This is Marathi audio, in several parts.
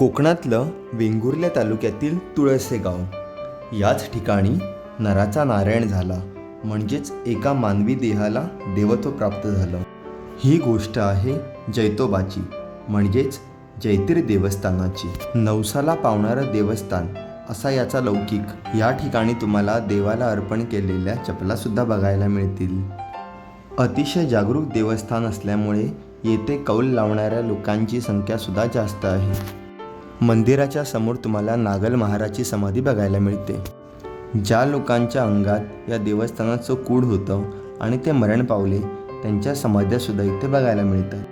कोकणातलं वेंगुर्ल्या तालुक्यातील तुळसे गाव. याच ठिकाणी नराचा नारायण झाला. म्हणजेच एका मानवी देहाला देवत्व प्राप्त झालं. ही गोष्ट आहे जैतोबाची म्हणजेच जैतीर देवस्थानाची. नवसाला पावणारं देवस्थान असा याचा लौकिक या ठिकाणी तुम्हाला देवाला अर्पण केलेल्या चपलासुद्धा बघायला मिळतील. अतिशय जागरूक देवस्थान असल्यामुळे येथे कौल लावणाऱ्या लोकांची संख्यासुद्धा जास्त आहे. मंदिराच्या समोर तुम्हाला नागल महाराजची समाधी बघायला मिळते. ज्या लोकांच्या अंगात या देवस्थानाचं कूड होतं आणि ते मरण पावले त्यांच्या समाध्यासुद्धा इथे बघायला मिळतात.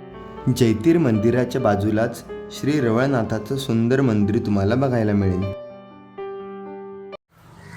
जैतीर मंदिराच्या बाजूलाच श्री रवळनाथाचं सुंदर मंदिर तुम्हाला बघायला मिळेल.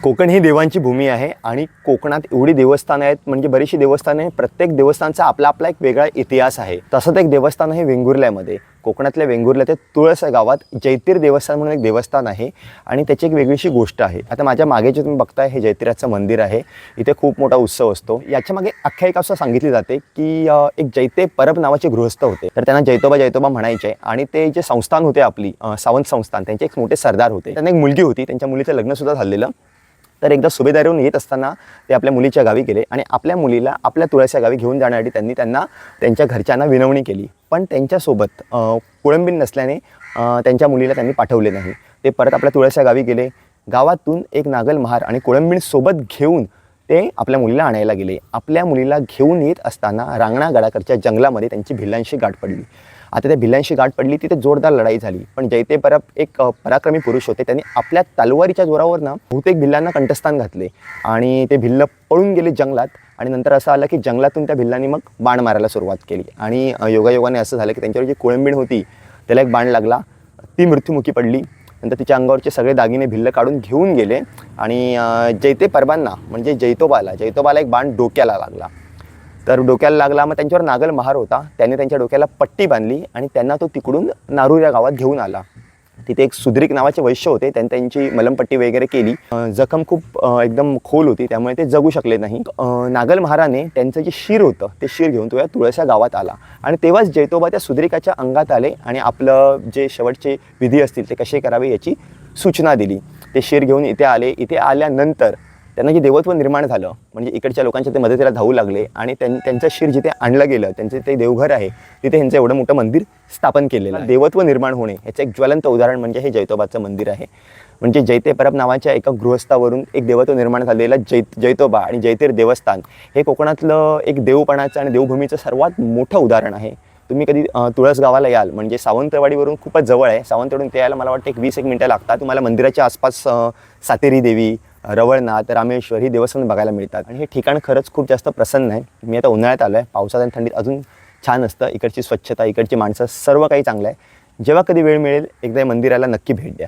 कोकण ही देवांची भूमी आहे आणि कोकणात एवढी देवस्थानं आहेत म्हणजे बरीचशी देवस्थानं आहे प्रत्येक देवस्थानचा आपला आपला एक वेगळा इतिहास आहे. तसंच एक देवस्थान आहे वेंगुर्ल्यामध्ये. कोकणातल्या वेंगुर्ल्या ते तुळस गावात जैतीर देवस्थान म्हणून एक देवस्थान आहे आणि त्याची एक वेगळीशी गोष्ट आहे. आता माझ्या मागे जे तुम्ही बघताय हे जैतिराचं मंदिर आहे. इथे खूप मोठा उत्सव असतो. याच्या मागे आख्यायिका असं सांगितली जाते की एक जैते परब नावाचे गृहस्थ होते. तर त्यांना जैतोबा जैतोबा म्हणायचे आणि ते जे संस्थान होते आपली सावंत संस्थान त्यांचे एक मोठे सरदार होते. त्यांना एक मुलगी होती त्यांच्या मुलीचं लग्नसुद्धा झालेलं. तर एकदा सुभेदारीहून येत असताना ते आपल्या मुलीच्या गावी गेले आणि आपल्या मुलीला आपल्या तुळस गावी घेऊन जाण्यासाठी त्यांनी त्यांना त्यांच्या घरच्यांना विनवणी केली. पण त्यांच्यासोबत अं, कुळंबीन नसल्याने त्यांच्या मुलीला त्यांनी पाठवले नाही. ते परत आपल्या तुळस गावी गेले. गावातून एक नागल महार आणि कुळंबीण सोबत घेऊन ते आपल्या मुलीला आणायला गेले. आपल्या मुलीला घेऊन येत असताना रांगणा गडाकडच्या जंगलामध्ये त्यांची भिल्लांशी गाठ पडली. आता त्या भिल्लांशी गाठ पडली तिथे जोरदार लढाई झाली. पण जैते परब एक पराक्रमी पुरुष होते. त्यांनी आपल्या तलवारीच्या जोरावर ना बहुतेक भिल्लांना कंठस्थान घातले. आणि ते भिल्ल पळून गेले जंगलात. आणि नंतर असं आलं की जंगलातून त्या भिल्लांनी मग बाण मारायला सुरुवात केली. आणि योगायोगाने असं झालं की त्यांच्यावर जी कोळंबीण होती त्याला एक बाण लागला. ती मृत्युमुखी पडली. नंतर तिच्या अंगावरचे सगळे दागिने भिल्ल काढून घेऊन गेले. आणि जैते परबांना म्हणजे जैतोबाला जैतोबाला एक बाण डोक्याला लागला. तर डोक्याला लागला मग त्यांच्यावर नागल महार होता. त्याने त्यांच्या डोक्याला पट्टी बांधली आणि त्यांना तो तिकडून नारूर या गावात घेऊन आला. तिथे एक सुद्रिक नावाचे वैश्य होते. त्यांनी त्यांची मलमपट्टी वगैरे केली. जखम खूप एकदम खोल होती त्यामुळे ते जगू शकले नाही. नागल महाराने त्यांचं जे शिर होतं ते शिर घेऊन तो या तुळसा गावात आला. आणि तेव्हाच जैतोबा त्या सुद्रिकाच्या अंगात आले आणि आपलं जे शेवटचे विधी असतील ते कसे करावे याची सूचना दिली. ते शिर घेऊन इथे आले. इथे आल्यानंतर त्यांना जे देवत्व निर्माण झालं म्हणजे इकडच्या लोकांच्या ते मदतीला धावू लागले आणि त्यां त्यांचं शिर जिथे आणलं गेलं त्यांचं ते देवघर आहे तिथे ह्यांचं एवढं मोठं मंदिर स्थापन केलेलं आहे. देवत्व निर्माण होणे ह्याचं एक ज्वलंत उदाहरण म्हणजे हे जैतोबाचं मंदिर आहे. म्हणजे जैते परब नावाच्या एका गृहस्थावरून एक देवत्व निर्माण झालेलं जैत जैतोबा आणि जैतेर देवस्थान हे कोकणातलं एक देवपणाचं आणि देवभूमीचं सर्वात मोठं उदाहरण आहे. तुम्ही कधी तुळसगावाला तुळस गावाला याल म्हणजे सावंतवाडीवरून खूपच जवळ आहे. सावंतवाडीवरून ते यायला मला वाटतं एक वीस एक मिनटं लागतात. तुम्हाला मंदिराच्या आसपास सातेरी देवी रवळनाथ रामेश्वर ही देवस्थान बघायला मिळतात. आणि हे ठिकाण खरंच खूप जास्त प्रसन्न आहे. मी आता उन्हाळ्यात आलो आहे पावसात आणि थंडीत अजून छान असतं. इकडची स्वच्छता इकडची माणसं सर्व काही चांगलं आहे. जेव्हा कधी वेळ मिळेल एकदा मंदिराला नक्की भेट द्या.